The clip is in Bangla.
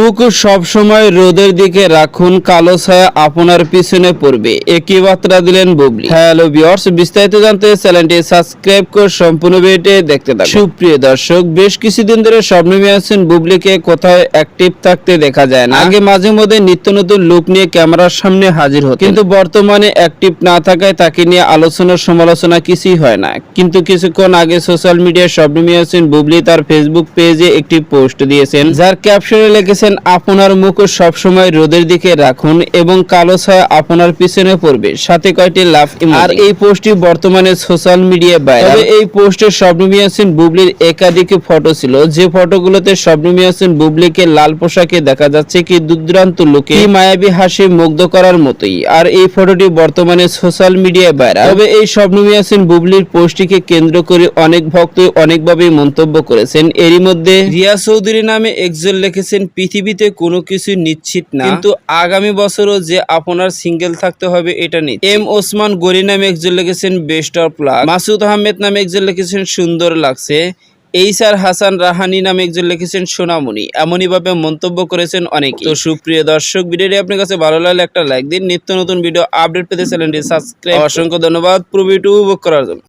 মুখ সব সময় রোদের দিকে রাখুন, কালো ছায়া আপনার পিছনে পড়বে। একই বার্তা দিলেন বুবলি। হ্যালো ভিউয়ার্স, বিস্তারিত জানতে চ্যানেলটি সাবস্ক্রাইব করে সম্পূর্ণ ভিডিওটি দেখতে থাকুন। সুপ্রিয় দর্শক, বেশ কিছুদিন ধরে স্বপ্ন আছেন বুবলিকে, কোথাও অ্যাক্টিভ থাকতে দেখা যায় না। আগে মাঝে মধ্যে নিত্য নতুন লুক নিয়ে ক্যামেরার সামনে হাজির হতো কিন্তু বর্তমানে অ্যাক্টিভ না থাকায় তাকে নিয়ে আলোচনা সমালোচনা কিছুই হয় না। কিন্তু কিছুক্ষণ আগে সোশ্যাল মিডিয়ায় স্বপ্ন আছেন বুবলি, তার ফেসবুক পেজে একটি পোস্ট দিয়েছেন। যার ক্যাপশনে লিখেছেন আপনার মুখ সবসময় রোদের দিকে রাখুন এবং কালো ছায়া আপনার পিছনে পড়বে। সাথে কয়টি লাভ আর এই পোস্টটি বর্তমানে সোশ্যাল মিডিয়ায় বাইরে তবে এই পোস্টে স্বপ্ন মিয়াসিন বুবলির একাধিক ফটো ছিল। যে ফটোগুলোতে স্বপ্ন মিয়াসিন বুবলিকে লাল পোশাকে দেখা যাচ্ছে কি দুর্দান্ত লোকে মায়াবী হাসি মুগ্ধ করার মতোই। আর এই ফটোটি বর্তমানে সোশ্যাল মিডিয়ায় বাইরে তবে এই স্বপ্ন মিয়াসিন বুবলির পোস্টটিকে কেন্দ্র করে অনেক ভক্ত অনেকভাবে মন্তব্য করেছেন। এরই মধ্যে রিয়া চৌধুরী নামে একজন লিখেছেন পৃথিবীতে কোনো কিছু নিশ্চিত না। কিন্তু আগামী বছরও যে আপনার সিঙ্গেল থাকতে হবে, এটা নেই এম ওসমান গরি নামে একজন লিখেছেন best of luck Masud Ahmed নামে একজন লিখেছেন, সুন্দর লাগছে। এইসার হাসান রাহানি নামে একজন লিখেছেন, সোনামণি। এমনই ভাবে মন্তব্য করেছেন অনেকে তো সুপ্রিয় দর্শক, ভিডিওটি আপনার কাছে ভালো লাগলে একটা লাইক দিন। নিত্য নতুন ভিডিও আপডেট পেতে চ্যানেলটি সাবস্ক্রাইব অসংখ্য ধন্যবাদ। পুরো ভিডিও উপভোগ করার জন্য।